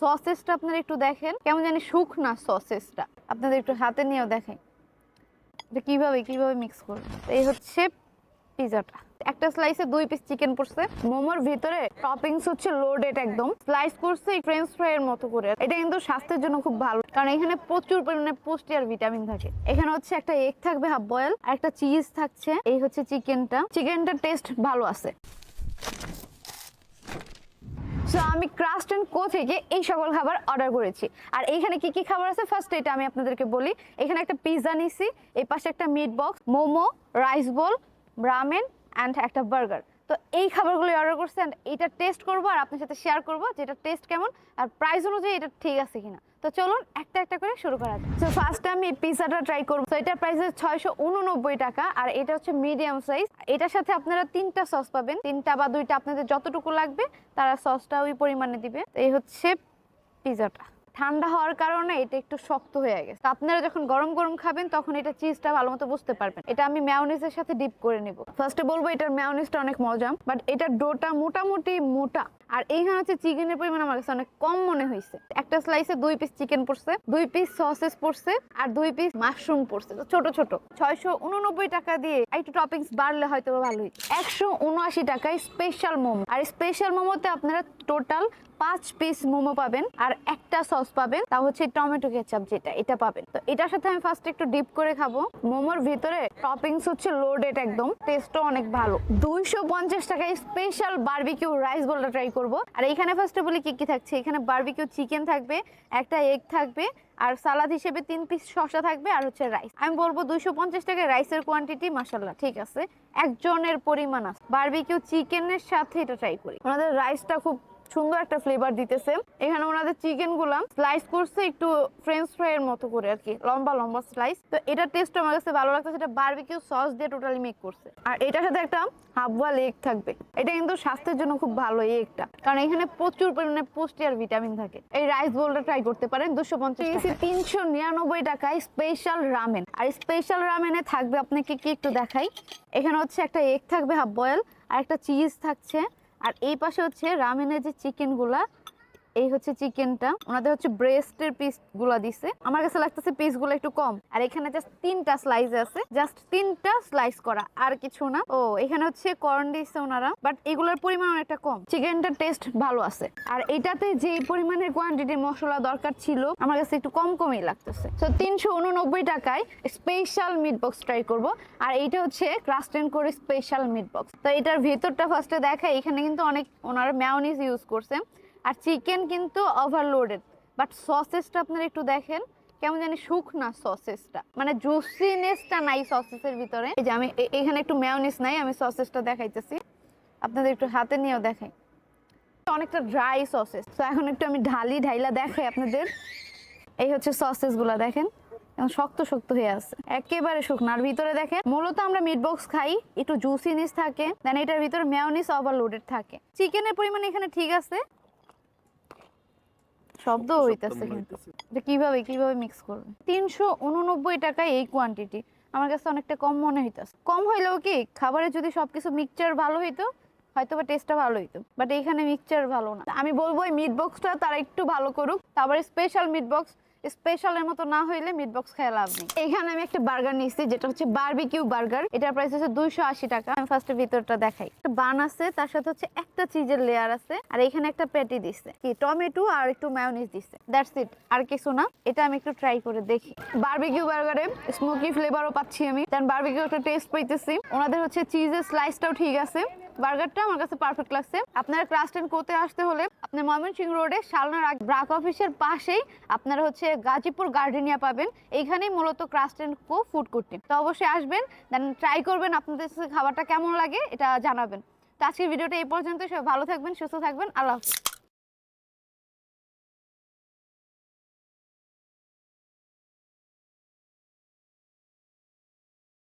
সসেসটা আপনারা একটু দেখেন। কেমন জানি শুকনা সসেসটা। আপনাদের একটু হাতে নিয়েও দেখেন। এটা কীভাবে কীভাবে মিক্স করবেন? এই হচ্ছে পিজাটা। একটা স্লাইসে দুই পিস চিকেন পড়ছে। মোমোর ভিতরে টপিংস হচ্ছে লোডেড একদম। স্লাইস করছে ফ্রেঞ্চ ফ্রাই এর মতো করে। এটা কিন্তু স্বাস্থ্যের জন্য খুব ভালো। কারণ এখানে প্রচুর পরিমাণে পুষ্টি আর ভিটামিন থাকে। এখানে হচ্ছে একটা এগ থাকবে হাফ বয়েল আর একটা চিজ থাকছে। এই হচ্ছে চিকেনটা চিকেনটার টেস্ট ভালো আছে। সো আমি ক্রাস্ট অ্যান্ড কো থেকে এই সকল খাবার অর্ডার করেছি। আর এইখানে কি কি খাবার আছে? ফার্স্ট এটা আমি আপনাদেরকে বলি। এখানে একটা পিৎজা নিছি। এই পাশে একটা meat box momo rice bowl ramen and একটা বার্গার তো এই খাবারগুলো অর্ডার করছি অ্যান্ড এটা টেস্ট করব আর আপনার সাথে শেয়ার করব যে এটা টেস্ট কেমন আর প্রাইস অনুযায়ী এটা ঠিক আছে কিনা। তো চলুন একটা একটা করে শুরু করা যাক। তো ফার্স্টে আমি পিৎজাটা ট্রাই করব। তো এটার প্রাইস হচ্ছে ছয়শো উননব্বই টাকা আর এটা হচ্ছে মিডিয়াম সাইজ এটার সাথে আপনারা তিনটা সস পাবেন। তিনটা বা দুইটা আপনাদের যতটুকু লাগবে, তারা সসটা ওই পরিমাণে দিবে। এই হচ্ছে পিৎজাটা ঠান্ডা হওয়ার কারণে এটা একটু শক্ত হয়ে গেছে। তো আপনারা যখন গরম গরম খাবেন, তখন এটা চিজটা ভালো মতো বুঝতে পারবেন। এটা আমি ম্যাওনিজের সাথে ডিপ করে নিব। ফার্স্টে বলব এটার ম্যাওনিজটা অনেক মজা বাট এটার ডোটা মোটামুটি মোটা। আর এইখানে হচ্ছে চিকেনের পরিমাণ আমার কাছে অনেক কম মনে হয়েছে একটা স্লাইসে দুই পিস চিকেন পড়ছে, দুই পিস সসেস পড়ছে, আর দুই পিস মাশরুম পড়ছে। ছোট ছোট। ছয়শো উননব্বই টাকা দিয়ে একটু টপিংস বাড়লে হয়তো ভালো হইতো। একশো উনআশি টাকায় স্পেশাল মোমো। আর স্পেশাল মোমোতে আপনারা টোটাল পাঁচ পিস মোমো পাবেন, আর একটা সস পাবেন। তা হচ্ছে টমেটো কেচাপ যেটা, এটা পাবেন। তো এটার সাথে আমি ফার্স্ট একটু ডিপ করে খাব। মোমোর ভিতরে টপিংস হচ্ছে লোডেড একদম টেস্টও অনেক ভালো। দুইশো পঞ্চাশ টাকায় স্পেশাল বারবিকিউ রাইস বলটা ট্রাই করব। আর এখানে ফার্স্টে বলি কি কি থাকছে? এখানে বারবিকিউ চিকেন থাকবে, একটা এগ থাকবে, আর সালাদ হিসেবে তিন পিস শসা থাকবে, আর হচ্ছে রাইস আমি বলব দুইশো পঞ্চাশ টাকা রাইসের কোয়ান্টিটি মাসাল্লাহ ঠিক আছে? একজনের পরিমাণ আছে। বারবিকিউ চিকেনের সাথে এটা ট্রাই করি। ওনাদের রাইসটা খুব সুন্দর একটা ফ্লেভার দিতেছে। এখানে ওনাদের চিকেনগুলা স্লাইস করছে একটু ফ্রেঞ্চ ফ্রাই এর মতো করে আর কি লম্বা লম্বা স্লাইস তো এটা টেস্ট আমার কাছে ভালো লাগছে এটা বারবিকিউ সস দিয়ে টোটালি মেক করছে। আর এটার সাথে একটা হাফ বয়েল এগ থাকবে। এটা কিন্তু স্বাস্থ্যের জন্য খুব ভালো এই এগটা কারণ এখানে প্রচুর পরিমাণে পুষ্টি আর ভিটামিন থাকে। এই রাইস বোলটা ট্রাই করতে পারেন দুশো পঞ্চাশ তিনশো নিরানব্বই টাকায় স্পেশাল রামেন আর স্পেশাল রামেনে থাকবে আপনাকে কি একটু দেখাই? এখানে হচ্ছে একটা এগ থাকবে হাফ বয়েল আর একটা চিজ থাকছে। আর এই পাশে হচ্ছে রামেনের যে চিকেনগুলা এই হচ্ছে চিকেনটা। ওনাদের হচ্ছে ব্রেস্টের পিসগুলা দিছে। আমার কাছে লাগতেছে পিসগুলো একটু কম। আর এখানে জাস্ট তিনটা স্লাইস আছে। জাস্ট তিনটা স্লাইস করা, আর কিছু না। ও, এখানে হচ্ছে কর্ন দিচ্ছে ওনারা বাট এগুলোর পরিমাণ অনেকটা কম। চিকেনটার টেস্ট ভালো আছে। আর এটাতে যে পরিমাণের কোয়ান্টিটি মশলা দরকার ছিল, আমার কাছে একটু কম কমই লাগতেছে। তো তিনশো উননব্বই টাকায় স্পেশাল মিট বক্স ট্রাই করব। আর এইটা হচ্ছে ক্রাস্টেন করে স্পেশাল মিট বক্স তো এটার ভেতরটা ফার্স্টে দেখায় এখানে কিন্তু অনেক ওনারা ম্যাওনিজ ইউজ করছে। আর চিকেন কিন্তু ওভারলোডেড বাট সসেসটা আপনারা একটু দেখেন, কেমন জানি শুকনা সসেসটা মানে জুসিনেসটা নাই সসেসের ভিতরে। এই যে আমি এখানে একটু ম্যাওনিস নাই, আমি সসেসটা দেখাইতেছি। আপনাদের একটু হাতে নিয়েও দেখাই। অনেকটা ড্রাই সসেস তো এখন একটু আমি ঢালি ঢাইলা দেখাই আপনাদের। এই হচ্ছে সসেসগুলা দেখেন। শক্ত শক্ত হয়ে আছে। একেবারে শুকনো। আর ভিতরে দেখেন, মূলত আমরা মিট বক্স খাই, একটু জুসিনেস থাকে দেন এটার ভিতরে মেয়নিস ওভারলোডেড থাকে। চিকেনের পরিমাণ এখানে ঠিক আছে শব্দ হইতেছে কিন্তু। এটা কীভাবে কীভাবে মিক্স করবে? তিনশো উননব্বই টাকায় এই কোয়ান্টিটি আমার কাছে অনেকটা কম মনে হইতেছে। কম হইলেও কি খাবারে যদি সবকিছু মিক্সচার ভালো হইতো হয়তো বা টেস্টটা ভালো হইতো। বাট এখানে মিক্সচার ভালো না। আমি বলব এই মিট বক্সটা তারা একটু ভালো করুক। তারপরে স্পেশাল মিট বক্স স্পেশালের মতো না হইলে মিট বক্স খেয়ে লাভ নেই। এখানে আমি একটা বার্গার নিচ্ছি যেটা হচ্ছে বারবিকিউ বার্গার এটার প্রাইস হচ্ছে দুইশো আশি টাকা। আমি ফার্স্টে ভিতরটা দেখাই। বান আছে, তার সাথে হচ্ছে একটা চিজের লেয়ার আছে, আর এখানে একটা প্যাটি দিচ্ছে কি, টমেটো আর একটু মায়োনিজ দিচ্ছে দ্যাটস ইট আর কিছু না। এটা আমি একটু ট্রাই করে দেখি। বারবিকিউ বার্গারে স্মোকি ফ্লেভারও পাচ্ছি আমি। দেন বারবিকিউ একটা টেস্ট পাইতেছি। ওনাদের হচ্ছে চিজের স্লাইসটাও ঠিক আছে। বার্গারটা আমার কাছে পারফেক্ট লাগছে। আপনারা ক্রাস্ট এন্ড কোতে আসতে হলে আপনার ময়মনসিংহ রোডে শালনার ব্রাক অফিসের পাশেই আপনারা হচ্ছে গাজীপুর গার্ডেনিয়া পাবেন। এইখানেই মূলত ক্রাস্ট অ্যান্ড কো ফুড কোর্টটি। তো অবশ্যই আসবেন, দেন ট্রাই করবেন আপনাদের খাবারটা কেমন লাগে এটা জানাবেন। তো আজকের ভিডিওটা এই পর্যন্ত সবাই ভালো থাকবেন, সুস্থ থাকবেন, আল্লাহ হাফিজ।